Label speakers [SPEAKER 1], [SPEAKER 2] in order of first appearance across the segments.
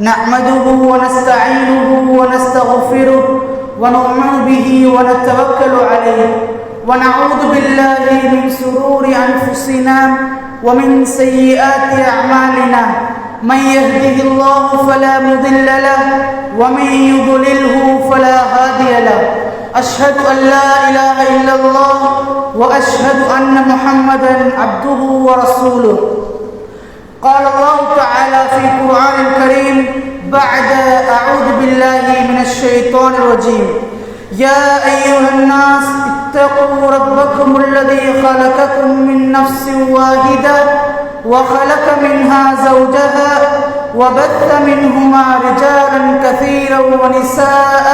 [SPEAKER 1] نحمده ونستعينه ونستغفره ونؤمن به ونتوكل عليه ونعوذ بالله من شرور أنفسنا ومن سيئات أعمالنا. من يهده الله فلا مضل له ومن يضلله فلا هادي له. أشهد أن لا إله إلا الله وأشهد أن محمدا عبده ورسوله. قال الله تعالى في القرآن الكريم بعد أعوذ بالله من الشيطان الرجيم. يا أيها الناس اتقوا ربكم الذي خلقكم من نفس واحدة وخلق منها زوجها وبث منهما رجالا كثيرا ونساء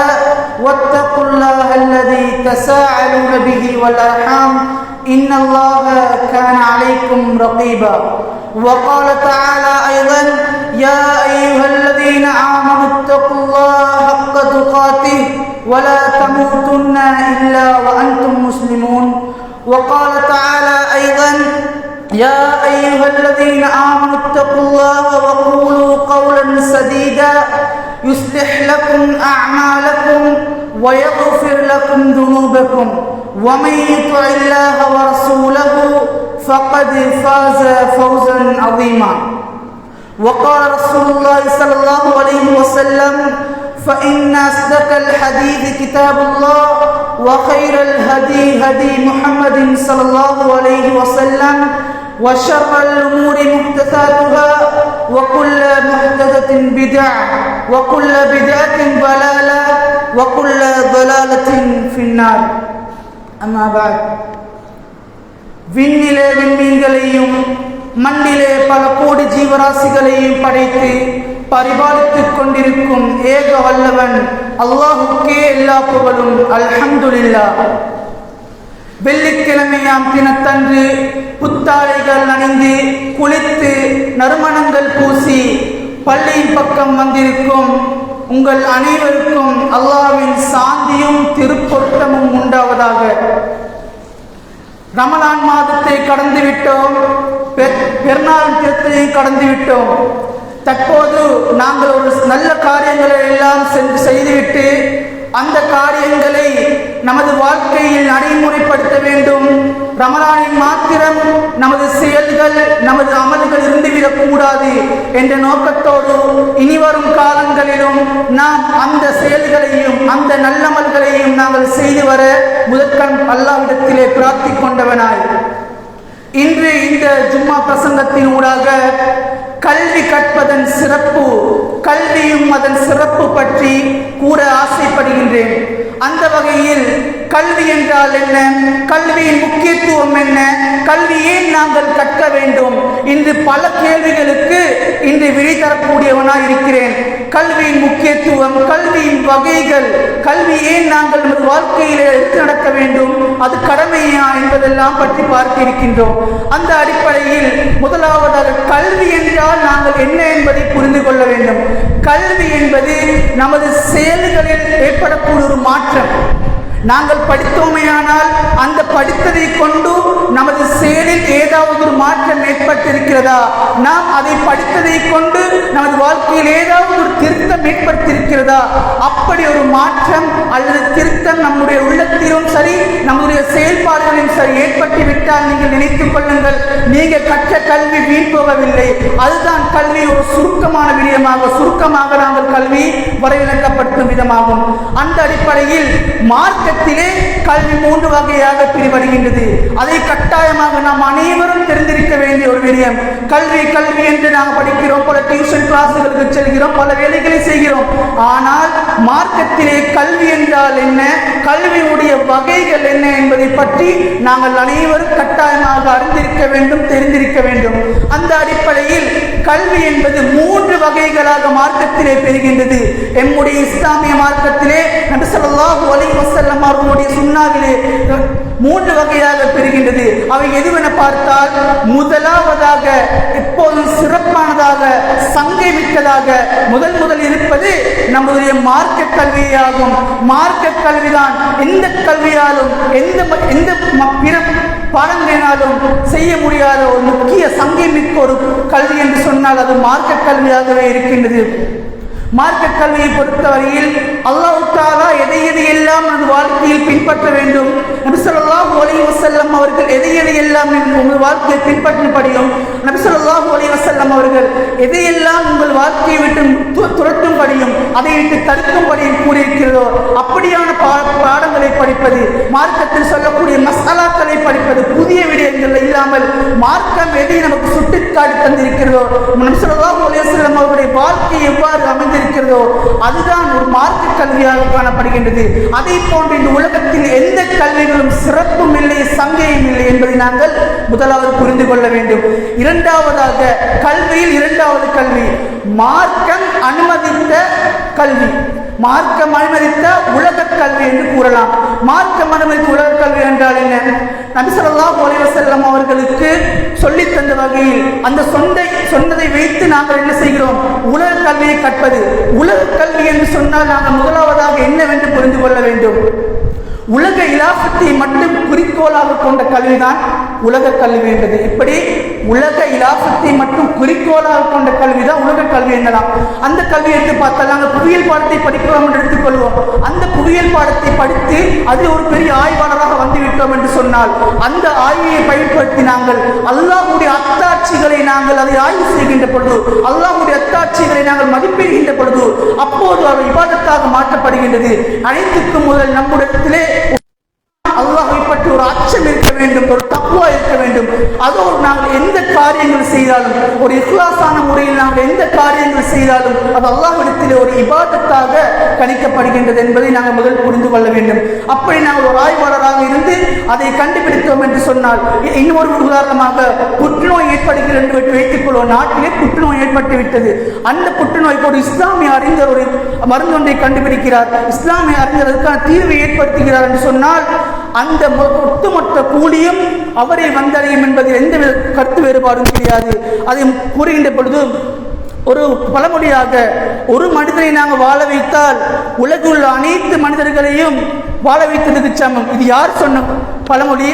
[SPEAKER 1] واتقوا الله الذي تساءلون به والأرحام. إن الله كان عليكم رقيبا وقال تعالى أيضا يا أيها الذين آمنوا اتقوا الله حق تقاته ولا تموتن إلا وأنتم مسلمون. وقال تعالى أيضا يا أيها الذين آمنوا اتقوا الله وقولوا قولا سديدا يصلح لكم أعمالكم ويغفر لكم ذنوبكم. ومن يطع الله ورسوله فقد فاز فوزا عظيما. وقال رسول الله صلى الله عليه وسلم فإن أصدق الحديث كتاب الله وخير الهدي هدي محمد صلى الله عليه وسلم وشر الأمور محدثاتها وكل محدثة بدعة وكل بدعة ضلالة وكل ضلالة في النار. அம்மாபாய் விண்ணிலே விண்மீன்களையும் மண்ணிலே பல கோடி ஜீவராசிகளையும் படைத்து பரிபாலித்துக் கொண்டிருக்கும் ஏக வல்லவன் அல்லாஹுக்கே எல்லா புகழும் அல்ஹம்துல்லா வெள்ளிக்கிழமையாம் தினத்தன்று புத்தாடைகள் அணிந்து குளித்து நறுமணங்கள் பூசி பள்ளியின் பக்கம் வந்திருக்கும் உங்கள் அனைவருக்கும் அல்லாவின் சாந்தியும் திருப்பொருத்தமும் உண்டாவதாக. ரமலான் மாதத்தை கடந்து விட்டோம் பெருநாள் தினத்தை கடந்து விட்டோம் தற்போது நாங்கள் ஒரு நல்ல காரியங்களை எல்லாம் செய்துவிட்டு அந்த காரியங்களை நமது வாழ்க்கையில் நடைமுறைப்படுத்த வேண்டும். ரமலானின் மாத்திரம் நமது செயல்கள் நமது அமல்கள் இருந்துவிடக் கூடாது என்ற நோக்கத்தோடு இனிவரும் காலங்களிலும் நாம் அந்த செயல்களையும் அந்த நல்லமல்களையும் நாங்கள் செய்து வர முதற்கண் அல்லாவிடத்திலே பிரார்த்திக் கொண்டவனாய் இன்று இந்த ஜும்மா பிரசங்கத்தின் ஊடாக கல்வி கற்பதன் சிறப்பு கல்வியும் அதன் சிறப்பு பற்றி கூற ஆசைப்படுகின்றேன். அந்த வகையில் கல்வி என்றால் என்ன? கல்வியின் முக்கியத்துவம் என்ன? கல்வி ஏன் நாங்கள் கற்க வேண்டும்? இன்று பல கேள்விகளுக்கு இன்று விடை தரக்கூடியவனாய் இருக்கிறேன். கல்வியின் முக்கியத்துவம் கல்வியின் வகைகள் கல்வி ஏன் நாங்கள் நமது வாழ்க்கையில் எடுத்து நடக்க வேண்டும் அது கடமையா என்பதெல்லாம் பற்றி பார்த்திருக்கின்றோம். அந்த அடிப்படையில் முதலாவதாக கல்வி என்றால் நாங்கள் என்ன என்பதை புரிந்து கொள்ள வேண்டும். கல்வி என்பது நமது செயல்களில் ஏற்படக்கூடிய ஒரு மாற்றம். நாங்கள் படித்தோமையானால் அந்த படித்ததை கொண்டு நமது செயலில் ஏதாவது ஒரு மாற்றம் ஏற்பட்டிருக்கிறதா? நாம் அதை படித்ததை கொண்டு நமது வாழ்க்கையில் ஏதாவது ஒரு திருத்தம் ஏற்படுத்தியிருக்கிறதா அப்படி ஒரு மாற்றம் அல்லது திருத்தம் நம்முடைய உள்ளத்திலும் சரி நம்முடைய செயல்பாடுகளிலும் சரி ஏற்பட்டு விட்டால் நீங்கள் நினைத்துக் கொள்ளுங்கள். நீங்கள் கற்ற கல்வி வீண் போகவில்லை. அதுதான் கல்வி ஒரு சுருக்கமான விடயமாக சுருக்கமாக நாங்கள் கல்வி வரைவிலக்கப்படுத்தும் விதமாகும். அந்த அடிப்படையில் மார்க்கத்திலே கல்வி மூன்று வகையாக பிரிவடைகின்றது. அதை கட்டாயமாக நாம் அனைவரும் தெரிந்திருக்க வேண்டிய ஒரு விடயம். கல்வி கல்வி என்று நாம் படிக்கிறோம் பல டியூஷன் கிளாஸுகளுக்கு செல்கிறோம் பல வேலைகளை செய்கிறோம். ஆனால் மார்க்கத்திலே கல்வி என்றால் என்ன? கல்வியுடைய வகைகள் என்ன என்பதை பற்றி நாங்கள் அனைவரும் கட்டாயமாக அறிந்திருக்க வேண்டும் தெரிந்திருக்க வேண்டும். அந்த அடிப்படையில் கல்வி என்பது மூன்று வகைகளாக மார்க்கத்திலே பெறுகின்றது எம்முடைய இஸ்லாமிய மார்க்கத்திலே நபி சொல்லாஹு அலி வசல்லம் அவருடைய சுண்ணாவிலே மூன்று வகையாக பெறுகின்றது அவை எதுவென பார்த்தால் முதலாவதாக எப்போதும் சிறப்பானதாக சங்கை மிக்கதாக முதல் முதல் இருப்பது நம்முடைய மார்க்க கல்வியாகும். மார்க்க கல்விதான் எந்த கல்வியாலும் எந்த எந்த பிற பாடங்களினாலும் செய்ய முடியாத ஒரு முக்கிய சங்கமிக்க ஒரு கல்வி என்று சொன்னால் அது மார்க்க கல்வியாகவே இருக்கின்றது. மார்க்க கல்வியை பொறுத்தவரையில் அல்லாஹ் எதை எதை எல்லாம் நமது வாழ்க்கையில் பின்பற்ற வேண்டும்? நபிசல்லாஹ் ஒலி வசல்லம் அவர்கள் எதை எதை எல்லாம் உங்கள் வாழ்க்கையில் பின்பற்றும்படியும் நபிசல்லாஹ் ஒலி வசல்லம் வஸல்லம் அவர்கள் எதையெல்லாம் உங்கள் வாழ்க்கையை விட்டு து- துரத்தும்படியும் அதை விட்டு தடுக்கும்படியும் கூறியிருக்கிறதோ அப்படியான பா- பாடங்களை படிப்பது மார்க்கத்தில் சொல்லக்கூடிய மசாலாக்களை படிப்பது புதிய விடயங்கள் இல்லாமல் மார்க்கம் எதை நமக்கு சுட்டிக்காட்டி தந்திருக்கிறதோ நபிசல்லாஹ் ஒலி வசல்லம் அவருடைய வாழ்க்கை எவ்வாறு அமைந்திருக்கிறதோ அதுதான் ஒரு மார்க்க கல்வியாக காணப்படுகின்றது. அதை போன்று இந்த உலகத்தில் எந்த கல்விகளும் சிறப்பும் இல்லை சங்கையும் இல்லை என்பதை நாங்கள் முதலாவது புரிந்து கொள்ள வேண்டும். இரண்டாவதாக கல்வியில் இரண்டாவது கல்வி மார்க்கம் அனுமதித்த கல்வி. மார்க்கம் அனுமதித்த உலக கல்வி என்று கூறலாம். மார்க்கம் அனுமதித்த உலக கல்வி என்றால் என்ன? நபிசல்லா ஸல்லல்லாஹு அலைஹி அவர்களுக்கு சொல்லித் தந்த வகையில் அந்த சொந்தை சொன்னதை வைத்து நாங்கள் என்ன செய்கிறோம்? உலக கல்வியை கற்பது. உலக கல்வி என்று சொன்னால் நாங்கள் முதலாவதாக என்னவென்று புரிந்து கொள்ள வேண்டும்? உலக இலாசத்தை மட்டும் குறிக்கோளாக கொண்ட கல்விதான் உலக கல்வி என்றது. இப்படி உலக இலாசத்தை மட்டும் குறிக்கோளாக கொண்ட கல்விதான் உலக கல்வி என்னலாம். அந்த கல்வி எடுத்து பார்த்தா நாங்கள் புவியியல் பாடத்தை படிக்கிறோம் என்று எடுத்துக்கொள்வோம். அந்த புவியியல் பாடத்தை படித்து அது ஒரு பெரிய ஆய்வாளராக வந்துவிட்டோம் என்று சொன்னால் அந்த ஆய்வை பயன்படுத்தி நாங்கள் அல்லாஹுடைய அத்தாட்சிகளை நாங்கள் அதை ஆய்வு செய்கின்ற பொழுது அல்லாஹுடைய அத்தாட்சிகளை நாங்கள் மதிப்பிடுகின்ற பொழுது அப்போது அவர் விவாதத்தாக மாற்றப்படுகின்றது. அனைத்துக்கும் முதல் நம்முடத்திலே அதோடு நாங்கள் எந்த காரியங்கள் செய்தாலும் ஒரு இஹ்லாசான முறையில் நாங்கள் எந்த காரியங்கள் செய்தாலும் அது அல்லாஹிடத்தில் ஒரு இபாதத்தாக கணிக்கப்படுகின்றது என்பதை நாங்கள் முதல் புரிந்து கொள்ள வேண்டும். அப்படி நாங்கள் ஒரு ஆய்வாளராக இருந்து அதை கண்டுபிடித்தோம் என்று சொன்னால் இ- இன்னொரு உதாரணமாக புற்றுநோய் ஏற்படுகிறது என்று வைத்துக் கொள்வோம். நாட்டிலே புற்றுநோய் ஏற்பட்டு விட்டது. அந்த புற்றுநோய்க்கு ஒரு இஸ்லாமிய அறிஞர் ஒரு மருந்து ஒன்றை கண்டுபிடிக்கிறார். இஸ்லாமிய அறிஞர் அதுக்கான தீர்வை ஏற்படுத்துகிறார் என்று சொன்னால் அந்த ஒட்டுமொத்த கூலியும் அவரை வந்தடையும் என்பதில் எந்தவித கருத்து வேறுபாடும் கிடையாது. அதை கூறுகின்ற பொழுது ஒரு பழமொழியாக ஒரு மனிதனை நாங்கள் வாழ வைத்தால் உலகில் உள்ள அனைத்து மனிதர்களையும் வாழ வைத்ததுக்கு சமம். இது யார் சொன்ன பழமொழி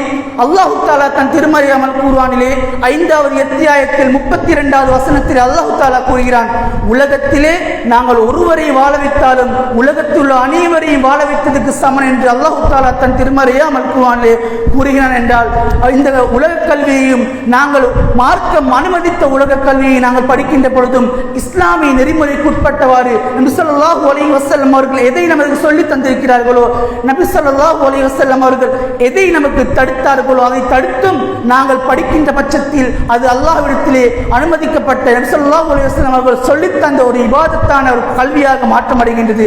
[SPEAKER 1] அல்லாஹு தாலா தன் திருமறையாமல் கூறுவானிலே ஐந்தாவது அத்தியாயத்தில் முப்பத்தி இரண்டாவது வசனத்தில் அல்லாஹு தாலா கூறுகிறான் உலகத்திலே நாங்கள் ஒருவரை வாழ வைத்தாலும் உலகத்தில் உள்ள அனைவரையும் வாழ வைத்ததுக்கு சமன் என்று அல்லாஹு தாலா தன் திருமறையாமல் கூறுவானிலே கூறுகிறான் என்றால் இந்த உலக கல்வியையும் நாங்கள் மார்க்கம் அனுமதித்த உலக கல்வியை நாங்கள் படிக்கின்ற பொழுதும் இஸ்லாமிய நெறிமுறைக்குட்பட்டவாறு நபி ஸல்லல்லாஹு அலி வசல்லம் அவர்கள் எதை நமக்கு சொல்லி தந்திருக்கிறார்களோ நபி ஸல்லல்லாஹு அலைஹி வஸல்லம் அவர்கள் எதை நமக்கு எங்களுக்கு தடுத்தார்களோ அதை தடுத்தும் நாங்கள் படிக்கின்ற பட்சத்தில் அது அல்லாஹ்விடத்திலே அனுமதிக்கப்பட்ட நபி ஸல்லல்லாஹு அவர்கள் சொல்லித்தந்த ஒரு விவாதத்தான ஒரு கல்வியாக மாற்றமடைகின்றது.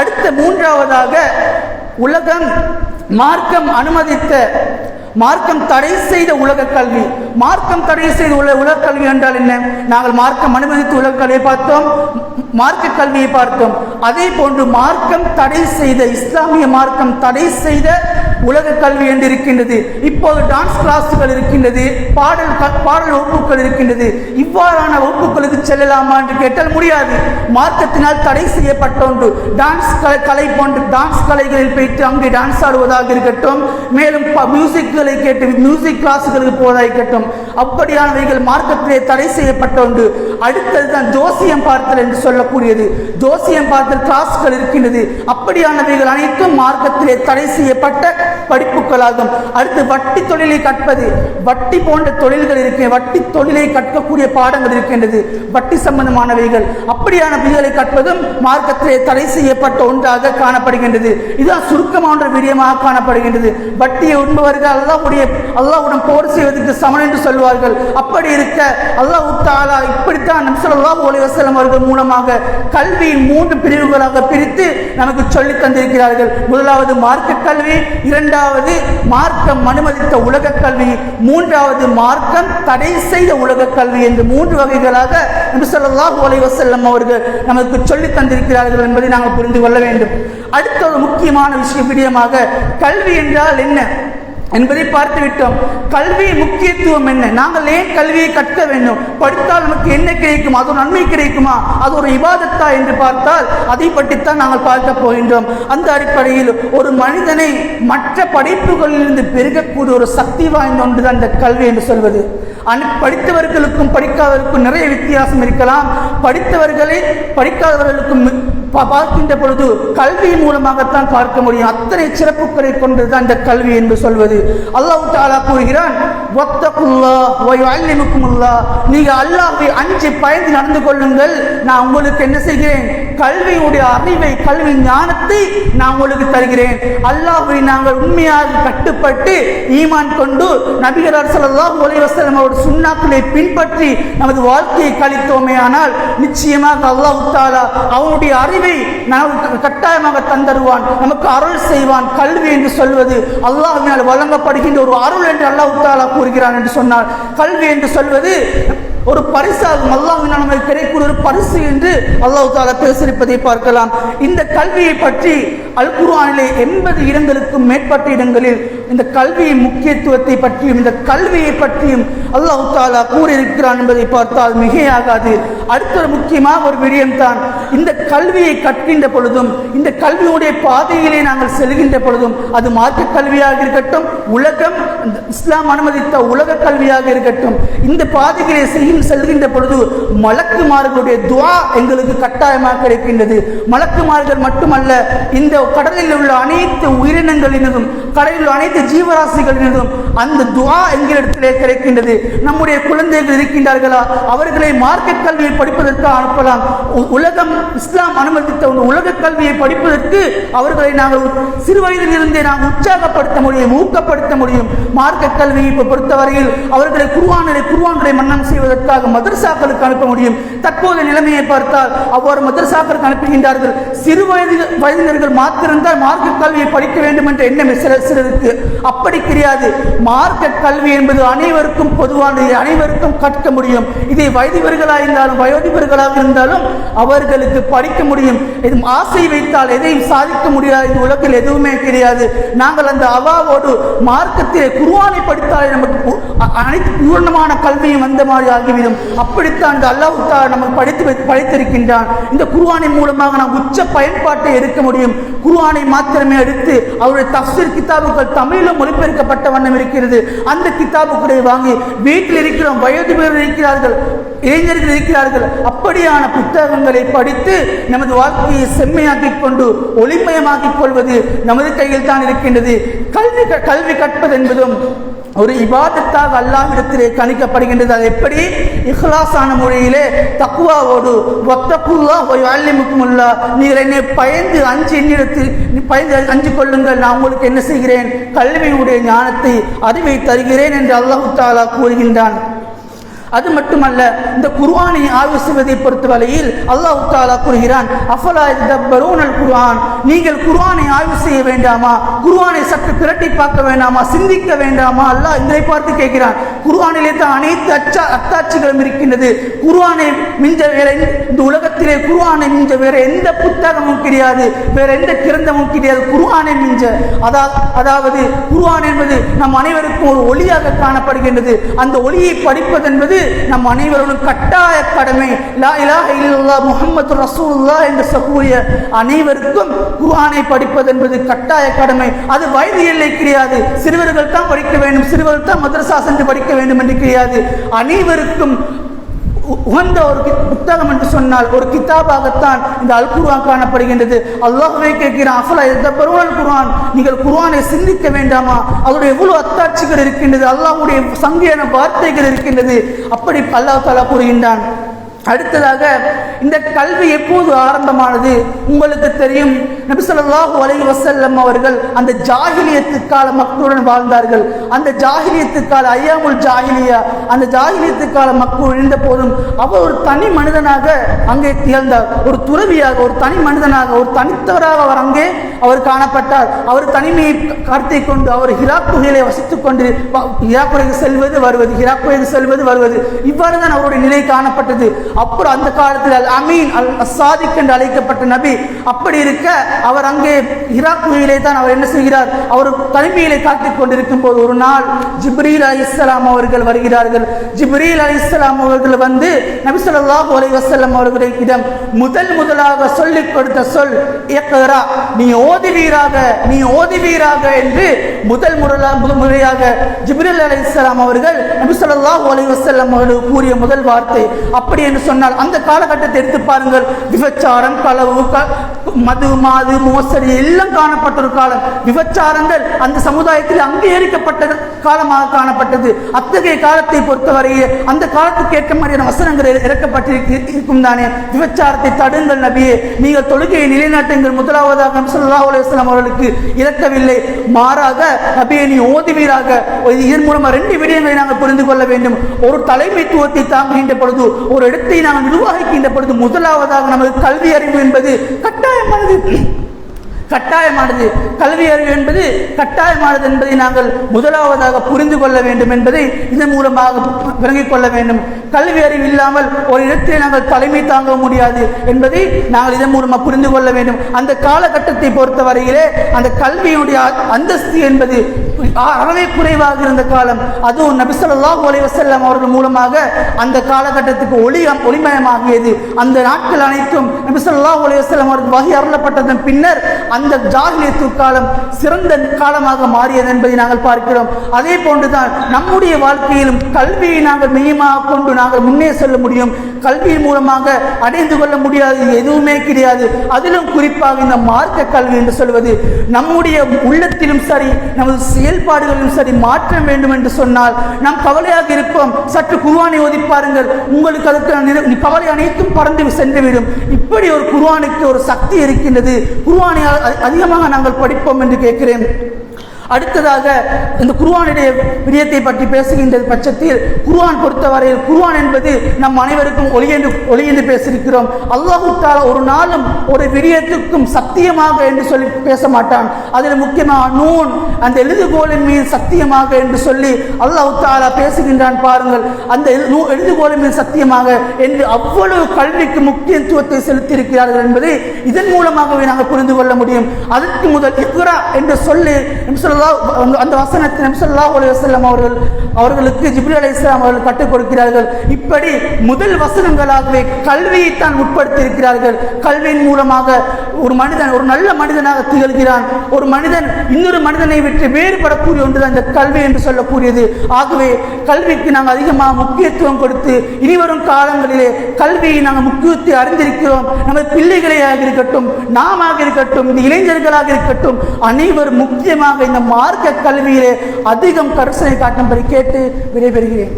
[SPEAKER 1] அடுத்த மூன்றாவதாக உலகம் மார்க்கம் அனுமதித்த மார்க்கம் தடை செய்த உலக கல்வி. மார்க்கம் தடை செய்து உள்ள உலக கல்வி என்றால் என்ன? நாங்கள் மார்க்கம் அனுமதித்து உலக கல்வியை பார்த்தோம் மார்க்க கல்வியை பார்த்தோம். அதே போன்று மார்க்கம் தடை செய்த இஸ்லாமிய மார்க்கம் தடை செய்த உலக கல்வி என்று இருக்கின்றது. இப்போது டான்ஸ் கிளாஸுகள் இருக்கின்றது பாடல் க- பாடல் வகுப்புகள் இருக்கின்றது. இவ்வாறான வகுப்புகளுக்கு செல்லலாமா என்று கேட்டால் முடியாது. மார்க்கத்தினால் தடை செய்யப்பட்ட ஒன்று. டான்ஸ் கலை போன்ற டான்ஸ் கலைகளில் போயிட்டு அங்கே டான்ஸ் ஆடுவதாக இருக்கட்டும் மேலும் ப- மியூசிக்களை கேட்டு மியூசிக் கிளாஸுகளுக்கு போவதாக இருக்கட்டும் வேண்டும் அப்படியானவைகள் மார்க்கத்திலே தடை செய்யப்பட்ட ஒன்று அடுத்ததுதான் ஜோசியம் பார்த்தல் என்று சொல்லக்கூடியது. ஜோசியம் பார்த்தல் கிளாஸ்கள் இருக்கின்றது. அப்படியானவைகள் அனைத்தும் மார்க்கத்திலே தடை செய்யப்பட்ட படிப்புகளாகும். அடுத்து வட்டி தொழிலை கற்பது. வட்டி போன்ற தொழில்கள் இருக்க வட்டி தொழிலை கற்கக்கூடிய பாடங்கள் இருக்கின்றது. வட்டி சம்பந்தமானவைகள். அப்படியான விதிகளை கற்பதும் மார்க்கத்திலே தடை செய்யப்பட்ட ஒன்றாக காணப்படுகின்றது. இதுதான் சுருக்கமான விடயமாக காணப்படுகின்றது. வட்டியை உண்பவர்கள் அல்லாவுடைய அல்லாவுடன் போர் செய்வதற்கு சமன் என்று சொல்வார்கள். அப்படி இருக்க அல்லாஹ் தாலா இப்படித்தான் நம்சல்லா ஸல்லல்லாஹு அவர்கள் மூலமாக கல்வியின் மூன்று பிரிவுகளாக பிரித்து நமக்கு சொல்லி தந்திருக்கிறார்கள். முதலாவது மார்க்க கல்வி இரண்டாவது மார்க்கம் அனுமதித்த உலக கல்வி மூன்றாவது மார்க்கம் தடை செய்த உலக கல்வி என்று மூன்று வகைகளாக நம்சல்லா ஸல்லல்லாஹு அலைஹி அவர்கள் நமக்கு சொல்லி தந்திருக்கிறார்கள் என்பதை நாங்கள் புரிந்து கொள்ள வேண்டும். அடுத்த ஒரு முக்கியமான விஷயம் விடயமாக கல்வி என்றால் என்ன? என்பதை பார்த்து விட்டோம் கல்வியின் முக்கியத்துவம் என்ன? நாங்கள் ஏன் கல்வியை கற்க வேண்டும்? படித்தால் நமக்கு என்ன கிடைக்கும்? அது ஒரு நன்மை கிடைக்குமா? அது ஒரு விவாதத்தா என்று பார்த்தால் அதை பற்றித்தான் நாங்கள் பார்க்க போகின்றோம். அந்த அடிப்படையில் ஒரு மனிதனை மற்ற படைப்புகளிலிருந்து பெருகக்கூடிய ஒரு சக்தி வாய்ந்த ஒன்றுதான் இந்த கல்வி என்று சொல்வது. அனு படித்தவர்களுக்கும் படிக்காதவர்களுக்கும் நிறைய வித்தியாசம் இருக்கலாம். படித்தவர்களை படிக்காதவர்களுக்கும் பார்க்கின்ற பொழுது கல்வி மூலமாகத்தான் பார்க்க முடியும். அத்தனை சிறப்புகளை கொண்டுதான் இந்த கல்வி என்று சொல்வது. அல்லாஹ் தாலா கூறுகிறான் நீங்க அல்லாஹை அஞ்சு பயந்து நடந்து கொள்ளுங்கள். நான் உங்களுக்கு என்ன செய்கிறேன்? கல்வியுடைய அறிவை கல்வி ஞானத்தை நான் உங்களுக்கு தருகிறேன். அல்லாஹை நாங்கள் உண்மையாக கட்டுப்பட்டு ஈமான் கொண்டு நபிகர் ஸல்லல்லாஹு அலைஹி வஸல்லம் அவருடைய சுன்னாக்களை பின்பற்றி நமது வாழ்க்கையை கழித்தோமே ஆனால் நிச்சயமாக அல்லாஹ் தாலா அவனுடைய அறிவு நமக்கு கட்டாயமாக தந்தருவான். நமக்கு அருள் செய்வான். கல்வி என்று சொல்வது அல்லாஹினால் வழங்கப்படுகின்ற ஒரு அருள் என்று அல்லாஹ் தாலா கூறுகிறான் என்று சொன்னார் கல்வி என்று சொல்வது ஒரு பரிசாகும். அல்லாஹினால் நமக்கு கிடைக்கூடிய ஒரு பரிசு என்று அல்லாஹ் தாலா பேசியிருப்பதை பார்க்கலாம். இந்த கல்வியை பற்றி அல் குர்ஆனிலே எண்பது இடங்களுக்கும் மேற்பட்ட இடங்களில் இந்த கல்வியின் முக்கியத்துவத்தை பற்றியும் இந்த கல்வியை பற்றியும் அல்லாஹு தாலா கூறியிருக்கிறான் என்பதை பார்த்தால் மிகையாகாது. அடுத்த ஒரு முக்கியமாக ஒரு விடயம்தான் இந்த கல்வியை கற்கின்ற பொழுதும் இந்த கல்வியுடைய பாதையிலே நாங்கள் செல்கின்ற பொழுதும் அது மார்க்க கல்வியாக இருக்கட்டும் உலகம் இஸ்லாம் அனுமதித்த உலக கல்வியாக இருக்கட்டும் இந்த பாதைகளை செய்யும் செல்கின்ற பொழுது மலக்குமார்களுடைய துவா எங்களுக்கு கட்டாயமாக கிடைக்கின்றது மலக்குமார்கள் மட்டுமல்ல இந்த கடலில் உள்ள அனைத்து உயிரினங்களினதும் கடலில் உள்ள அனைத்து ஜீவராசிகளிடம் அந்த துவா எங்களிடத்திலே கிடைக்கின்றது. நம்முடைய குழந்தைகள் இருக்கின்றார்களா? அவர்களை மார்க்க கல்வியை படிப்பதற்கு அனுப்பலாம். உலகம் இஸ்லாம் அனுமதித்த உலக கல்வியை படிப்பதற்கு அவர்களை நாங்கள் சிறு வயதிலிருந்தே நாம் உற்சாகப்படுத்த முடியும் ஊக்கப்படுத்த முடியும். மார்க்க கல்வியை பொறுத்தவரையில் அவர்களை குருவானரை குருவான்களை மன்னம் செய்வதற்காக மதரசாக்களுக்கு அனுப்ப முடியும். தற்போதைய நிலைமையை பார்த்தால் அவ்வாறு மதரசாக்களுக்கு அனுப்புகின்றார்கள். சிறு வயது வயதினர்கள் மாத்திருந்தால் மார்க்க கல்வியை படிக்க வேண்டும் என்ற எண்ணம் சிலருக்கு. அப்படி கிடையாது. மார்க்க கல்வி என்பது அனைவருக்கும் பொதுவானது. அனைவருக்கும் கற்க முடியும். இதை வயதிவர்களாக இருந்தாலும் வயோதிபர்களாக இருந்தாலும் அவர்களுக்கு படிக்க முடியும். இது ஆசை வைத்தால் எதையும் சாதிக்க முடியாது. இந்த உலகில் எதுவுமே கிடையாது. நாங்கள் அந்த அவாவோடு மார்க்கத்திலே குருவானை படித்தாலே நமக்கு அனைத்து பூர்ணமான கல்வியும் வந்த மாதிரி ஆகிவிடும். அப்படித்தான் இந்த அல்லாஹ் நமக்கு படித்து வைத்து படித்திருக்கின்றான். இந்த குருவானின் மூலமாக நாம் உச்ச பயன்பாட்டை எடுக்க முடியும். குருவானை மாத்திரமே எடுத்து அவருடைய தஃசீர் கிதாபுகள் தமிழிலும் மொழிபெயர்க்கப்பட்ட வண்ணம் இருக்கிறது. அந்த கிதாபுகளை வாங்கி வீட்டில் இருக்கிறோம் வயது பேர் இருக்கிறார்கள் இளைஞர்கள் இருக்கிறார்கள் அப்படியான புத்தகங்களை படித்து நமது வாழ்க்கையை செம்மையாக்கிக் கொண்டு ஒளிமயமாக்கிக் கொள்வது நமது கையில் தான் இருக்கின்றது. கல்வி க- கல்வி கற்பது என்பதும் ஒரு இபாதத்தாக அல்லாவிடத்திலே கணிக்கப்படுகின்றது. அது எப்படி? இஹ்லாசான முறையிலே தக்குவாவோடு ஒத்தக்குல்லா ஒரு அல்லிமுக்குமுல்லா நீங்கள் என்னை பயந்து அஞ்சு என்னிடத்தில் நீ பயந்து அஞ்சு கொள்ளுங்கள். நான் உங்களுக்கு என்ன செய்கிறேன்? கல்வியுடைய ஞானத்தை அறிவை தருகிறேன் என்று அல்லாஹு தாலா கூறுகின்றான். அது மட்டுமல்ல இந்த குர்ஆனை ஆய்வு செய்வதை பொறுத்தவரையில் அல்லாஹ் தாலா கூறுகிறான் அஃபலா தப்பரூனல் குர்ஆன் நீங்கள் குர்ஆனை ஆய்வு செய்ய வேண்டாமா? குர்ஆனை சற்று பிரட்டி பார்க்க வேண்டாமா? சிந்திக்க வேண்டாமா? அல்லாஹ் இதை பார்த்து கேட்கிறான். குர்ஆனிலே தான் அனைத்து அச்சா அத்தாட்சிகளும் இருக்கின்றது. குர்ஆனை மிஞ்ச வேற இந்த உலகத்திலே குர்ஆனை மிஞ்ச வேற எந்த புத்தகமும் கிடையாது. வேற எந்த கிரந்தமும் கிடையாது. குர்ஆனை மிஞ்ச. அதா அதாவது குர்ஆன் என்பது நம் அனைவருக்கும் ஒரு ஒளியாக காணப்படுகின்றது. அந்த ஒளியை படிப்பது என்பது நம் அனைவரும் கட்டாய கடமை லா இலாஹ இல்லல்லாஹ் முஹம்மது ரசூல்லா என்று சொல்லக்கூடிய அனைவருக்கும் குர்ஆனை படிப்பது என்பது கட்டாய கடமை. அது வயது எல்லை கிடையாது. சிறுவர்கள் தான் படிக்க வேண்டும். சிறுவர்கள் தான் மதரசா சென்று படிக்க வேண்டும் என்று கிடையாது. அனைவருக்கும் உகந்த ஒரு கி- புத்தகம் என்று சொன்னால் ஒரு கிதாபாகத்தான் இந்த அல் குர்ஆன் காணப்படுகின்றது. அல்லாஹுவை கேட்கிறான் அஃபலா எத்தபருவல் குருவான் நீங்கள் குருவானை சிந்திக்க வேண்டாமா? அதோடைய எவ்வளவு அத்தாட்சிகள் இருக்கின்றது? அல்லாஹுடைய சங்கியான வார்த்தைகள் இருக்கின்றது. அப்படி அல்லாஹ் தாலா கூறுகின்றான். அடுத்ததாக இந்த கல்வி எப்போது ஆரம்பமானது? உங்களுக்கு தெரியும். நபிசல்லாஹு ஸல்லல்லாஹு வசல்லம் அவர்கள் அந்த ஜாகிலியத்து கால மக்களுடன் வாழ்ந்தார்கள். அந்த ஜாகிலியத்து கால ஐயாமுல் ஜாஹிலியா அந்த ஜாகிலியத்து கால மக்கள் இருந்த போதும் அவர் ஒரு தனி மனிதனாக அங்கே திகழ்ந்தார். ஒரு துறவியாக ஒரு தனி மனிதனாக ஒரு தனித்தவராக அவர் அங்கே அவர் காணப்பட்டார். அவர் தனிமையை கருத்தை கொண்டு அவர் ஹிராக் குகையிலே வசித்துக் கொண்டு வ- குகைக்கு செல்வது வருவது ஹிராக் குகைக்கு செல்வது வருவது இவ்வாறு தான் அவருடைய நிலை காணப்பட்டது. அப்புறம் அந்த காலத்தில் அல் அமீன் அல் சாதிக் என்று அழைக்கப்பட்ட நபி அப்படி இருக்க அவர் அங்கே ஈராக் குகையிலே தான் அவர் என்ன செய்கிறார்? அவர் தனிமையிலே காத்துக் கொண்டிருக்கும் போது ஒரு நாள் ஜிப்ரீல் அலி இஸ்லாம் அவர்கள் வருகிறார்கள். ஜிப்ரீல் அலி இஸ்லாம் அவர்கள் வந்து நபிசல்லாஹு அலி வசல்லம் அவர்களிடம் முதல் முதலாக சொல்லிக் கொடுத்த சொல் இயக்கரா நீ ஓதுவீராக நீ ஓதுவீராக என்று முதல் முறையா முதல் முறையாக ஜிப்ரீல் அலி இஸ்லாம் அவர்கள் நபிசல்லாஹு அலி வசல்லம் அவர்கள் கூறிய முதல் வார்த்தை அப்படி என்று சொன்னால் அந்த காலகட்டத்தை எடுத்து பாருங்கள். விபச்சாரம் களவு க- மது மாது மோசடி எல்லாம் காணப்பட்ட ஒரு காலம். விபச்சாரங்கள் அந்த சமுதாயத்தில் அங்கீகரிக்கப்பட்ட காலமாக காணப்பட்டது. அத்தகைய காலத்தை பொறுத்தவரையே அந்த காலத்துக்கு ஏற்ற மாதிரியான வசனங்கள் இறக்கப்பட்டிருக்கும் தானே. விபச்சாரத்தை தடுங்கள் நபியே. நீங்கள் தொழுகையை நிலைநாட்டுங்கள். முதலாவதாக நபி ஸல்லல்லாஹு அவர்களுக்கு இறக்கவில்லை. மாறாக நபியை நீ ஓதுவீராக. இதன் மூலமாக ரெண்டு விடயங்களை நாங்கள் புரிந்து கொள்ள வேண்டும். ஒரு தலைமைத்துவத்தை தாங்குகின்ற பொழுது ஒரு இடத்தை நாங்கள் நிர்வகிக்கின்ற பொழுது முதலாவதாக நமது கல்வி அறிவு என்பது கட்டாயமானது. கட்டாயமானது. கல்வி அறிவு என்பது கட்டாயமானது என்பதை நாங்கள் முதலாவதாக புரிந்து கொள்ள வேண்டும் என்பதை இதன் மூலமாக விளங்கிக் கொள்ள வேண்டும். கல்வி அறிவு இல்லாமல் ஒரு இடத்தை நாங்கள் தலைமை தாங்க முடியாது என்பதை நாங்கள் இதன் மூலமாக புரிந்து கொள்ள வேண்டும். அந்த காலகட்டத்தை பொறுத்தவரையிலே அந்த கல்வியுடைய அந்தஸ்து என்பது அறவே குறைவாக இருந்த காலம். அதுவும் நபி ஒலி அலைஹி அவர்கள் மூலமாக அந்த காலகட்டத்துக்கு ஒளி ஒளிமயமாகியது. அந்த நாட்கள் அனைத்தும் நபி ஒலி அலைஹி வஸல்லம் அவருக்கு வகை அருளப்பட்டதன் பின்னர் அந்த ஜாகிலியத்து காலம் சிறந்த காலமாக மாறியது என்பதை நாங்கள் பார்க்கிறோம். அதே போன்றுதான் நம்முடைய வாழ்க்கையிலும் கல்வியை நாங்கள் மையமாக கொண்டு நாங்கள் முன்னே செல்ல முடியும். கல்வியின் மூலமாக அடைந்து கொள்ள முடியாது எதுவுமே கிடையாது. அதிலும் குறிப்பாக இந்த மார்க்க கல்வி என்று சொல்வது நம்முடைய உள்ளத்திலும் சரி நமது செயல்பாடுகளிலும் சரி மாற்றம் வேண்டும் என்று சொன்னால் நாம் கவலையாக இருப்போம். சற்று குர்ஆனை ஓதி பாருங்கள். உங்களுக்கு அதற்கு கவலை அனைத்தும் பறந்து சென்றுவிடும். இப்படி ஒரு குர்ஆனுக்கு ஒரு சக்தி இருக்கின்றது. குர்ஆனை அதிகமாக நாங்கள் படிப்போம் என்று கேட்கிறேன். அடுத்ததாக இந்த குருவானுடைய விடயத்தை பற்றி பேசுகின்ற பட்சத்தில் குருவான் பொறுத்தவரையில் குருவான் என்பது நம் அனைவருக்கும் ஒளி என்று ஒளி என்று பேசியிருக்கிறோம். அல்லாஹுத்தால ஒரு நாளும் ஒரு விடயத்துக்கும் சத்தியமாக என்று சொல்லி பேச மாட்டான். அதில் முக்கியமாக நூன் அந்த எழுதுகோலின் மீது சத்தியமாக என்று சொல்லி அல்லாஹு பேசுகின்றான் பாருங்கள். அந்த நூ- எழுதுகோலின் மீது சத்தியமாக என்று அவ்வளவு கல்விக்கு முக்கியத்துவத்தை செலுத்தியிருக்கிறார்கள் என்பதை இதன் மூலமாகவே நாங்கள் புரிந்து கொள்ள முடியும். அதற்கு முதல் இக்ரா என்று சொல்லி சொல்லலாம் அந்த- அந்த வசனத்தை நபி ஸல்லல்லாஹு அவர்கள் அவர்களுக்கு ஜிப்ரி அலி இஸ்லாம் அவர்கள் கற்றுக் கொடுக்கிறார்கள். இப்படி முதல் வசனங்களாகவே கல்வியை தான் உட்படுத்தி இருக்கிறார்கள் கல்வியின் மூலமாக ஒரு மனிதன் ஒரு நல்ல மனிதனாக திகழ்கிறான். ஒரு மனிதன் இன்னொரு மனிதனை விட்டு வேறுபடக்கூடிய ஒன்றுதான் இந்த கல்வி என்று சொல்லக்கூடியது. ஆகவே கல்விக்கு நாங்கள் அதிகமாக முக்கியத்துவம் கொடுத்து இனிவரும் காலங்களிலே கல்வியை நாங்கள் முக்கியத்தை அறிந்திருக்கிறோம். நமது பிள்ளைகளையாக இருக்கட்டும் நாமாக இருக்கட்டும் இந்த இளைஞர்களாக இருக்கட்டும் அனைவரும் முக்கியமாக இந்த மார்க்க கல்வியிலே அதிகம் கரிசனை காட்டும்படி கேட்டு விடைபெறுகிறேன்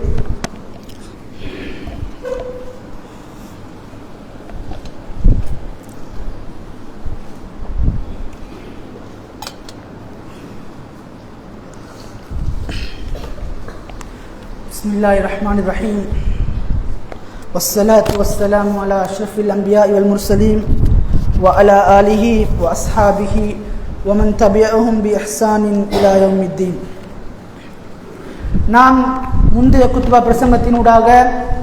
[SPEAKER 1] بسم الله الرحمن الرحيم والصلاة والسلام على أشرف الأنبياء والمرسلين وعلى آله وأصحابه ஒமன் தபியகும் பி அஹ்சானின் இலாயம் இத்தீன் நாம் முந்தைய குத்துபா பிரசங்கத்தினூடாக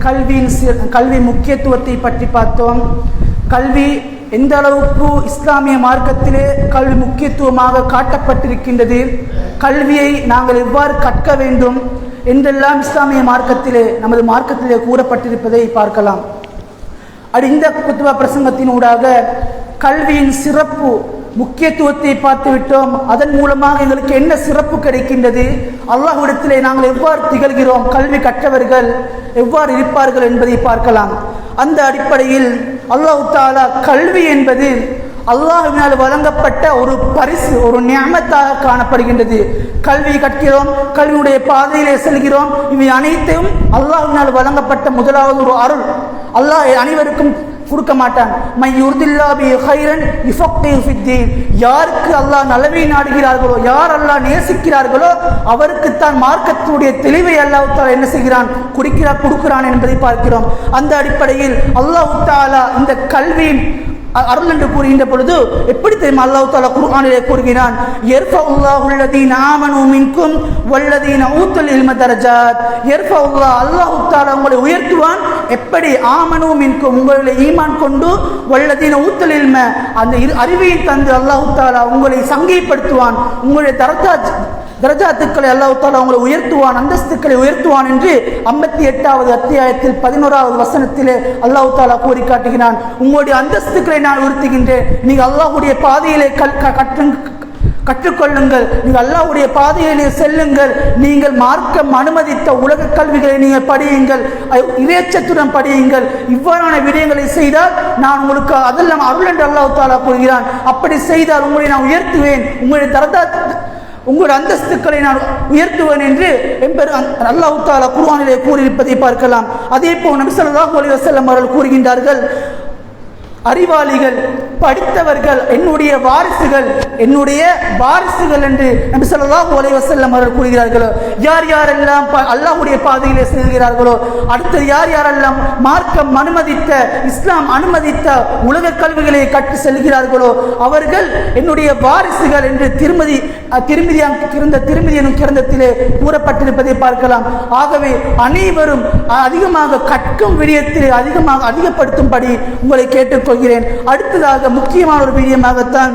[SPEAKER 1] கல்வியின் கல்வி முக்கியத்துவத்தை பற்றி பார்த்தோம். கல்வி எந்த அளவுக்கு இஸ்லாமிய மார்க்கத்திலே கல்வி முக்கியத்துவமாக காட்டப்பட்டிருக்கின்றது கல்வியை நாங்கள் எவ்வாறு கற்க வேண்டும் என்றெல்லாம் இஸ்லாமிய மார்க்கத்திலே நமது மார்க்கத்திலே கூறப்பட்டிருப்பதை பார்க்கலாம். அடி இந்த குத்துபா பிரசங்கத்தினூடாக கல்வியின் சிறப்பு முக்கியத்துவத்தை பார்த்து விட்டோம். அதன் மூலமாக எங்களுக்கு என்ன சிறப்பு கிடைக்கின்றது? அல்லாஹ்விடத்திலே நாங்கள் எவ்வாறு திகழ்கிறோம்? கல்வி கற்றவர்கள் எவ்வாறு இருப்பார்கள் என்பதை பார்க்கலாம். அந்த அடிப்படையில் அல்லாஹு தாலா கல்வி என்பது அல்லாஹினால் வழங்கப்பட்ட ஒரு பரிசு ஒரு நியமத்தாக காணப்படுகின்றது. கல்வி கற்கிறோம் கல்வியுடைய பாதையிலே செல்கிறோம். இவை அனைத்தையும் அல்லாஹினால் வழங்கப்பட்ட முதலாவது ஒரு அருள். அல்லாஹ் அனைவருக்கும் கொடுக்க மாட்டான் மை ஹைரன் யாருக்கு அல்லாஹ் நலவை நாடுகிறார்களோ யார் அல்லாஹ் நேசிக்கிறார்களோ அவருக்குத்தான் மார்க்கத்துடைய தெளிவை அல்லாஹ் தாலா என்ன செய்கிறான்? குடிக்கிறார் கொடுக்கிறான் என்பதை பார்க்கிறோம். அந்த அடிப்படையில் அல்லாஹ் தாலா இந்த கல்வியின் அருள் என்று கூறுகின்ற பொழுது எப்படி தெரியுமா? அல்லாஹ் தாலா குர்ஆனிலே கூறுகிறான் யர்ஃபஉல்லாஹு அல்லதீன ஆமனு மின்கும் வல்லதீன் ஊத்துல் இல்ம தரஜாத். யர்ஃபஉல்லாஹ் அல்லாஹ் தாலா உங்களை உயர்த்துவான். எப்படி? ஆமனு மின்கும் உங்களை ஈமான் கொண்டு வல்லதீன் ஊத்துல் இல்ம. அந்த இரு- தந்து அல்லாஹ் தாலா உங்களை சங்கைப்படுத்துவான். உங்களுடைய தரத்தா தரஜாத்துக்களை அல்லாஹால அவங்களை உங்களை உயர்த்துவான் அந்தஸ்துக்களை உயர்த்துவான் என்று ஐம்பத்தி எட்டாவது அத்தியாயத்தில் பதினோராவது வசனத்திலே அல்லாஹ் தாலா கூறி காட்டுகிறான். உங்களுடைய அந்தஸ்துக்களை நான் உயர்த்துகின்றேன். நீங்கள் அல்லாஹுடைய பாதையிலே கல் க- கற்று கற்றுக்கொள்ளுங்கள். நீங்கள் அல்லாவுடைய பாதையிலே செல்லுங்கள். நீங்கள் மார்க்கம் அனுமதித்த உலக கல்விகளை நீங்கள் படியுங்கள். அ- இறைச்சத்துடன் படியுங்கள். இவ்வாறான விடயங்களை செய்தால் நான் உங்களுக்கு அதெல்லாம் அருள் என்று அல்லாஹ் தாலா கூறுகிறான். அப்படி செய்தால் உங்களை நான் உயர்த்துவேன். உங்களுடைய தரதா உங்களுடைய அந்தஸ்துக்களை நான் உயர்த்துவேன் என்று எம்பெரு அல்லாஹ் தாலா குர்ஆனிலே கூறியிருப்பதை பார்க்கலாம். அதே போல் நபி அலி வசல்லம் அவர்கள் கூறுகின்றார்கள் அறிவாளிகள் படித்தவர்கள் என்னுடைய வாரிசுகள் என்னுடைய வாரிசுகள் என்று நபி ஸல்லல்லாஹு அலைஹி அவர்கள் கூறுகிறார்களோ? யார் யாரெல்லாம் ப- அல்லாஹ்வுடைய பாதையிலே செல்கிறார்களோ? அடுத்து யார் யாரெல்லாம் மார்க்கம் அனுமதித்த இஸ்லாம் அனுமதித்த உலக கல்விகளை கற்று செல்கிறார்களோ? அவர்கள் என்னுடைய வாரிசுகள் என்று திருமதி அஹ், கிறந்த திருமதி எனும் கிரந்தத்திலே கூறப்பட்டிருப்பதை பார்க்கலாம். ஆகவே அனைவரும் அதிகமாக கற்கும் விடயத்தில் அதிகமாக அதிகப்படுத்தும்படி உங்களை போகிறேன் அடுத்ததாக முக்கியமான ஒரு விடயமாகத்தான்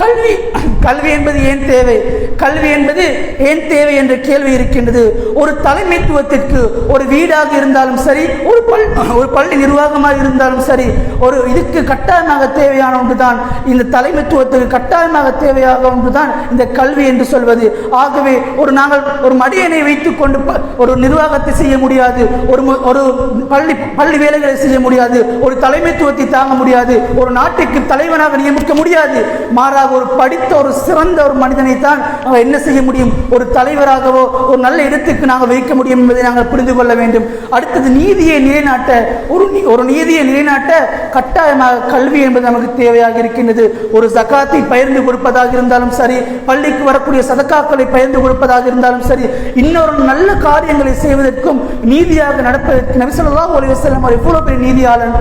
[SPEAKER 1] கல்வி. கல்வி என்பது ஏன் தேவை? கல்வி என்பது ஏன் தேவை என்ற கேள்வி இருக்கின்றது? ஒரு தலைமைத்துவத்திற்கு ஒரு வீடாக இருந்தாலும் சரி ஒரு பல் ஒரு பள்ளி நிர்வாகமாக இருந்தாலும் சரி ஒரு இதுக்கு கட்டாயமாக தேவையான ஒன்றுதான். இந்த தலைமைத்துவத்துக்கு கட்டாயமாக தேவையாக ஒன்றுதான் இந்த கல்வி என்று சொல்வது. ஆகவே ஒரு நாங்கள் ஒரு மடியனை வைத்துக் கொண்டு ப- ஒரு நிர்வாகத்தை செய்ய முடியாது ஒரு ஒரு பள்ளி பள்ளி வேலைகளை செய்ய முடியாது ஒரு தலைமைத்துவத்தை தாங்க முடியாது ஒரு நாட்டுக்கு தலைவனாக நியமிக்க முடியாது. மாறாக ஒரு படித்த ஒரு சிறந்த ஒரு மனிதனை தான் என்ன செய்ய முடியும்? ஒரு தலைவராகவோ ஒரு நல்ல இடத்துக்கு நாங்கள் வைக்க முடியும் என்பதை நாங்கள் புரிந்து கொள்ள வேண்டும். அடுத்தது நீதியை நிலைநாட்ட ஒரு நீ- ஒரு நீதியை நிலைநாட்ட கட்டாயமாக கல்வி என்பது நமக்கு தேவையாக இருக்கின்றது. ஒரு சகாத்தை பகிர்ந்து கொடுப்பதாக இருந்தாலும் சரி பள்ளிக்கு வரக்கூடிய சதக்காக்களை பகிர்ந்து கொடுப்பதாக இருந்தாலும் சரி இன்னொரு நல்ல காரியங்களை செய்வதற்கும் நீதியாக நடப்பதற்கு நபிசல்லாஹு ஒரு வஸல்லம் அவர் எவ்வளோ பெரிய நீதியாளன்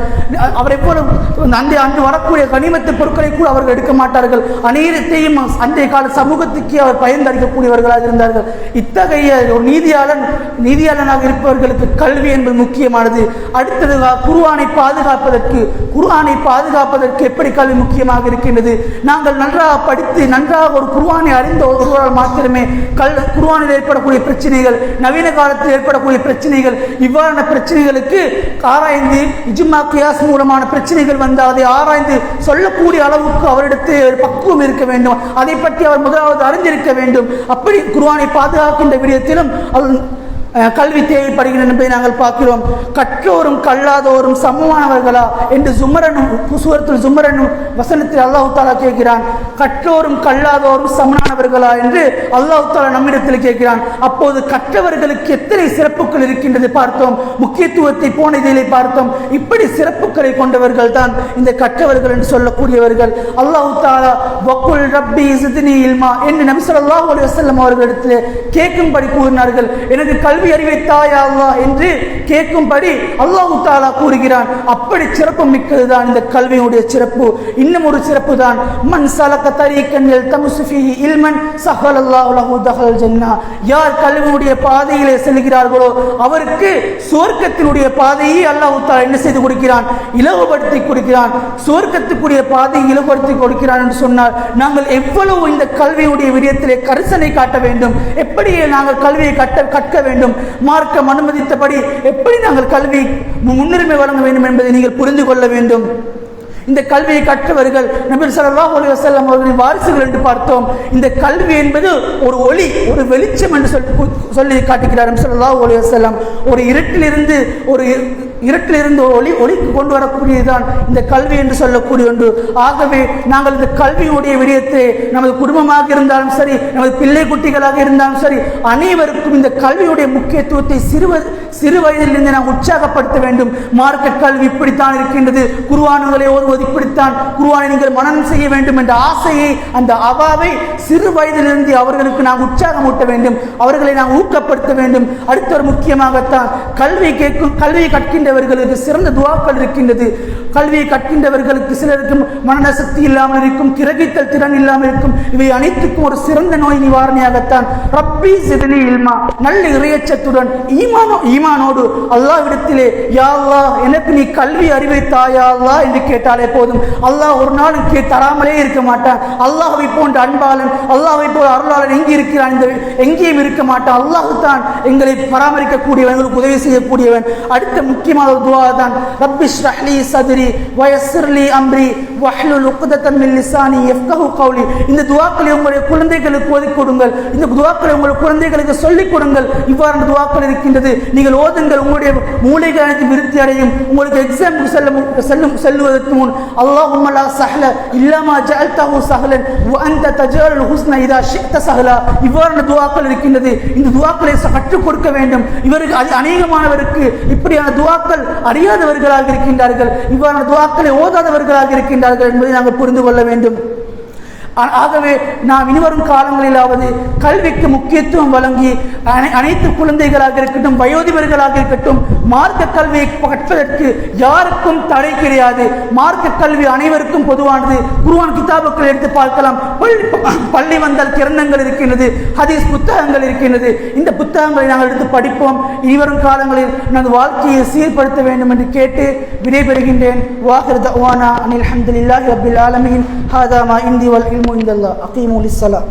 [SPEAKER 1] அவரை போல அந்த அன்று வரக்கூடிய கனிமத்து பொருட்களை கூட அவர்கள் எடுக்க மாட்டார்கள். அநேகத்தையும் அன்றைய கால சமூகத்துக்கு அவர் பயந்து அளிக்கக்கூடியவர்களாக இருந்தார்கள். இத்தகைய ஒரு நீதியாளன் நீதியாளனாக இருப்பவர்களுக்கு கல்வி என்பது முக்கியமானது. அடுத்தது குருவானை பாதுகாப்பதற்கு குருவானை பாதுகாப்பதற்கு எப்படி கல்வி முக்கியமாக இருக்கின்றது? நாங்கள் நன்றாக படித்து நன்றாக ஒரு குருவானை அறிந்த ஒருவரால் மாத்திரமே கல் குருவானில் ஏற்படக்கூடிய பிரச்சனைகள் நவீன காலத்தில் ஏற்படக்கூடிய பிரச்சனைகள் இவ்வாறான பிரச்சனைகளுக்கு ஆராய்ந்து இஜ்மா கியாஸ் மூலமான பிரச்சனைகள் வந்து அதை ஆராய்ந்து சொல்லக்கூடிய அளவுக்கு அவரிடத்தில் பக்குவம் இருக்க வேண்டும். அதை பற்றி அவர் முதலாவது அறிந்திருக்க வேண்டும். அப்படி குர்ஆனை பாதுகாக்கின்ற விடயத்திலும் அது கல்வி தேவைப்படுகிறது என்பதை நாங்கள் பார்க்கிறோம். கற்றோரும் கல்லாதோரும் சமமானவர்களா என்று ஜுமரனும் சூரத்தில் ஜுமரனும் வசனத்தில் அல்லாஹ் தாலா கேட்கிறான். கற்றோரும் கல்லாதோரும் சமமானவர்களா என்று அல்லாஹ் தாலா நம்மிடத்தில் கேட்கிறான். அப்போது கற்றவர்களுக்கு எத்தனை சிறப்புகள் இருக்கின்றது பார்த்தோம். முக்கியத்துவத்தை போன இதிலே பார்த்தோம். இப்படி சிறப்புகளை கொண்டவர்கள் தான் இந்த கற்றவர்கள் என்று சொல்லக்கூடியவர்கள். அல்லாஹ் தாலா வக்குல் ரப்பி சித்னி இல்மா என்று நபி ஸல்லல்லாஹு அலைஹி வஸல்லம் அவர்களிடத்தில் கேட்கும்படி கூறினார்கள். எனக்கு கல்வி அறிவை தாயா அல்லாஹ் என்று கேட்கும்படி அல்லாஹு தாலா கூறுகிறான். அப்படி சிறப்பு மிக்கதுதான் இந்த கல்வியுடைய சிறப்பு. இன்னும் ஒரு சிறப்பு தான் மண் சலக்க தரீக்கண்ணில் தமுசுஃபி இல்மன் சஹலல்லாஹு லஹு தஹல் ஜன்னா. யார் கல்வியுடைய பாதையிலே செல்கிறார்களோ அவருக்கு சுவர்க்கத்தினுடைய பாதையை அல்லாஹ் தாலா என்ன செய்து கொடுக்கிறான்? இலவுபடுத்தி கொடுக்கிறான். சுவர்க்கத்துக்குரிய பாதையை இலகுபடுத்தி கொடுக்கிறான் என்று சொன்னால் நாங்கள் எவ்வளவு இந்த கல்வியுடைய விடயத்திலே கரிசனை காட்ட வேண்டும்? எப்படி நாங்கள் கல்வியை கட்ட கற்க வேண்டும்? மார்க்கம் அனுமதித்தபடி எப்படி நாங்கள் கல்வி முன்னுரிமை வழங்க வேண்டும் என்பதை நீங்கள் புரிந்து கொள்ள வேண்டும். இந்த கல்வியை கற்றவர்கள் நபி ஸல்லல்லாஹு அலைஹி வஸல்லம் அவர்களின் வாரிசுகள் என்று பார்த்தோம். இந்த கல்வி என்பது ஒரு ஒளி ஒரு வெளிச்சம் என்று சொல்லி சொல்லி காட்டுகிறார் நபி ஸல்லல்லாஹு அலைஹி வஸல்லம். ஒரு இருட்டிலிருந்து ஒரு இருட்டிலிருந்து ஒளி ஒளிக்கு கொண்டு வரக்கூடியதுதான் இந்த கல்வி என்று சொல்லக்கூடிய ஒன்று. ஆகவே நாங்கள் இந்த கல்வியுடைய விடயத்தை நமது குடும்பமாக இருந்தாலும் சரி நமது பிள்ளை குட்டிகளாக இருந்தாலும் சரி அனைவருக்கும் இந்த கல்வியுடைய முக்கியத்துவத்தை சிறுவ சிறு வயதிலிருந்து நாம் உற்சாகப்படுத்த வேண்டும். மார்க்க கல்வி இப்படித்தான் இருக்கின்றது. குருவானுகளை ஓதுவது இப்படித்தான் குருவானை நீங்கள் மனனம் செய்ய வேண்டும் என்ற ஆசையை அந்த அவாவை சிறு வயதிலிருந்து அவர்களுக்கு நாம் உற்சாகமூட்ட வேண்டும். அவர்களை நாம் ஊக்கப்படுத்த வேண்டும். அடுத்த ஒரு முக்கியமாகத்தான் கல்வி கேட்கும் கல்வியை கற்கின்ற கற்கின்றவர்களுக்கு சிறந்த துவாக்கள் இருக்கின்றது. கல்வியை கற்கின்றவர்களுக்கு சிலருக்கு மனநசக்தி இல்லாமல் இருக்கும் கிரகித்தல் திறன் இல்லாமல் இருக்கும். இவை அனைத்துக்கும் ஒரு சிறந்த நோய் நிவாரணியாகத்தான். ரப்பி சிதனி இல்மா நல்ல இறையச்சத்துடன் ஈமானோ ஈமானோடு அல்லாஹ்விடத்திலே யா அல்லாஹ் எனக்கு நீ கல்வி அறிவை தாயா என்று கேட்டாலே போதும். அல்லாஹ் ஒரு நாள் கே தராமலே இருக்க மாட்டான். அல்லாஹை போன்ற அன்பாளன் அல்லாஹை போன்ற அருளாளன் எங்கே இருக்கிறான் இந்த எங்கேயும் இருக்க மாட்டான். அல்லாஹு தான் எங்களை பராமரிக்கக்கூடியவன் எங்களுக்கு உதவி செய்யக்கூடியவன். அடுத்த முக்கியமான ஒரு துவா தான் ரப்பி ஷ்ரஹ்லி சதுரி வயஸ்ர்லி அம்ரி வஹ்லுல் உக்தத்தன் மின் லிசானி யஃப்கஹு கௌலி இந்த துவாக்களை உங்களுடைய குழந்தைகளுக்கு ஓதி கொடுங்கள். இந்த துவாக்களை உங்கள் குழந்தைகளுக்கு சொல்லிக் கொடுங்கள். இவ்வாறான துவாக்கள் இருக்கின்றது. நீங்கள் ஓதுங்கள். உங்களுடைய மூளைகள் அனைத்து விருத்தி அடையும். உங்களுக்கு எக்ஸாமுக்கு செல்ல செல்லும் செல்லுவதற்கு முன் அல்லாஹ் உம்மலா சஹல இல்லாமா ஜஅல்தஹு சஹலன் வ அன்த தஜாலுல் ஹுஸ்ன இதா ஷிஅத சஹலா. இவ்வாறான துவாக்கள் இருக்கின்றது. இந்த துவாக்களை கற்றுக் கொடுக்க வேண்டும். இவருக்கு அது அநேகமானவருக்கு இப்படியான துவாக்கள் அறியாதவர்களாக இருக்கின்றார்கள். இவ்வாறான துவாக்களை ஓதாதவர்களாக இருக்கின்றார்கள் என்பதை நாங்கள் புரிந்து கொள்ள வேண்டும். ஆகவே நாம் இனிவரும் காலங்களிலாவது கல்விக்கு முக்கியத்துவம் வழங்கி அனை- அனைத்து குழந்தைகளாக இருக்கட்டும் வயோதிபர்களாக இருக்கட்டும் மார்க்க கல்வியை கற்பதற்கு யாருக்கும் தடை கிடையாது. மார்க்க கல்வி அனைவருக்கும் பொதுவானது. குருவான் கிதாபுக்கள் எடுத்து பார்க்கலாம். பள்ளி பள்ளி வந்தால் கிரணங்கள் இருக்கின்றது ஹதீஸ் புத்தகங்கள் இருக்கின்றது. இந்த புத்தகங்களை நாங்கள் எடுத்து படிப்போம். இனிவரும் காலங்களில் நமது வாழ்க்கையை சீர்படுத்த வேண்டும் என்று கேட்டு விடைபெறுகின்றேன். வாஹிர் தவானா அனில் அஹமதுல்லாஹி ரபில் ஆலமின். ஹாதாமா இந்தி வல் العلم عند الله أقيموا للصلاة.